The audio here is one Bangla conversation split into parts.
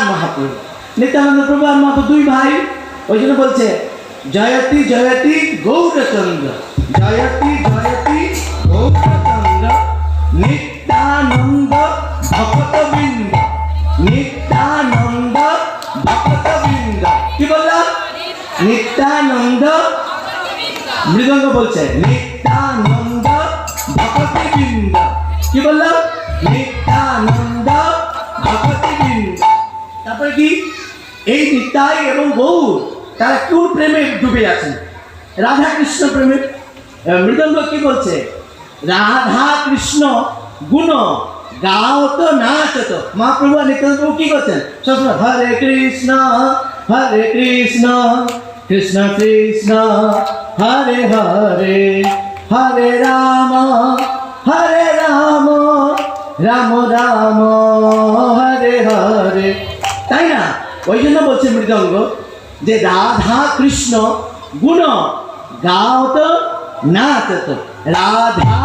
আর মহাপ্রভু। নিত্যানন্দ প্রভু আর মহাপ্রভু দুই ভাই, ওই জন্য বলছে, জয়তি জয়তি গৌরচন্দ্র, জয়তি জয়তি গৌরচন্দ্র, নিত্যানন্দ ভক্তবৃন্দ নিত্যানন্দ ভক্তবৃন্দ। কি বললাম নিত্যানন্দ মৃদঙ্গ বলছে, নিত্যানন্দ ভক্তবৃন্দ। কি বললাম নিত্যানন্দ ভক্তবৃন্দ। তারপরে কি? এই নিতাই এবং গৌর তারা কোন প্রেমে ডুবে আছে? রাধা কৃষ্ণ প্রেমে মৃদঙ্গ কি বলছে? রাধা কৃষ্ণ গুণ, গাও তো নাচ তো। মহাপ্রভু নিত্যানন্দ কি করছেন? সবসময় হরে কৃষ্ণ হরে কৃষ্ণ কৃষ্ণ কৃষ্ণ, হরে হরে হরে রাম হরে রাম রাম রাম। মৃদঙ্গ যে রাধা কৃষ্ণ গুণ গাওত নাচত। রাধা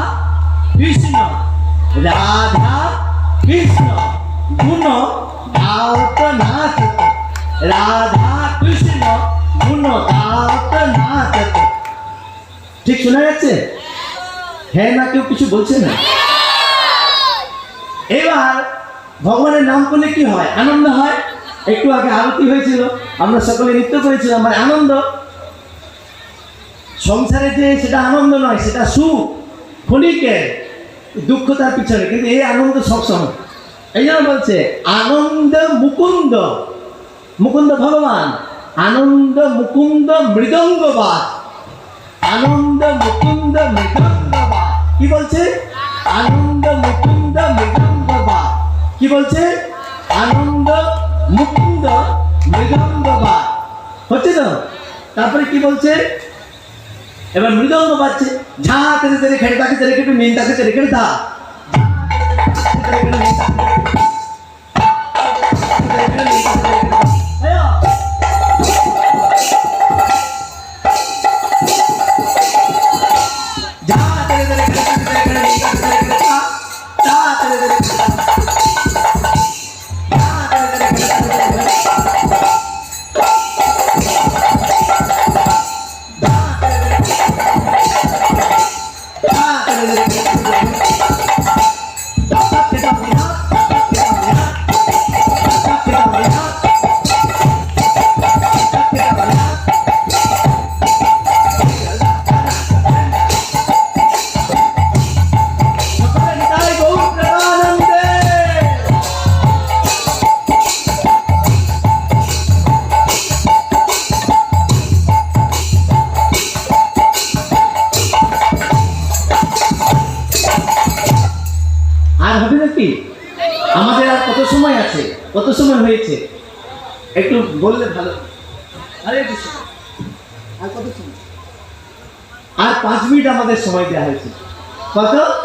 কৃষ্ণ রাধা কৃষ্ণ গুণ গাওত নাচত। রাধা কৃষ্ণ গুণ গাওত নাচত। ঠিক শোনা যাচ্ছে? হ্যাঁ না কেউ কিছু বলছে না? এবার ভগবানের নাম করলে কি হয়? আনন্দ হয়? একটু আগে আরতি হয়েছিল, আমরা সকলে নৃত্য করেছিলাম মানে আনন্দ। সংসারে যে সেটা আনন্দ নয়, সেটা সুখ ক্ষণিকের দুঃখ তার পিছনে, কিন্তু এই আনন্দ সবসময়। এই জন্য বলছে, আনন্দ মুকুন্দ মুকুন্দ ভগবান, আনন্দ মুকুন্দ মৃদঙ্গবাদ। আনন্দ মুকুন্দ মৃদঙ্গবাদ। কি বলছে? আনন্দ মুকুন্দ মৃদঙ্গবাদ। কি বলছে? আনন্দ মুকুন্দ মৃদঙ্গবাদ। হচ্ছে তো? তারপরে কি বলছে? এবার মৃদঙ্গ বাজছে ঝা তেরে তেরে খেড়ে তাকে তেরে কেটে নিন তাকে তেরে কেটে দা কত সময় হয়েছে? একটু বললে ভালো। আরে, আর কত সময়? আর পাঁচ মিনিট আমাদের সময় দেওয়া হয়েছে। কত?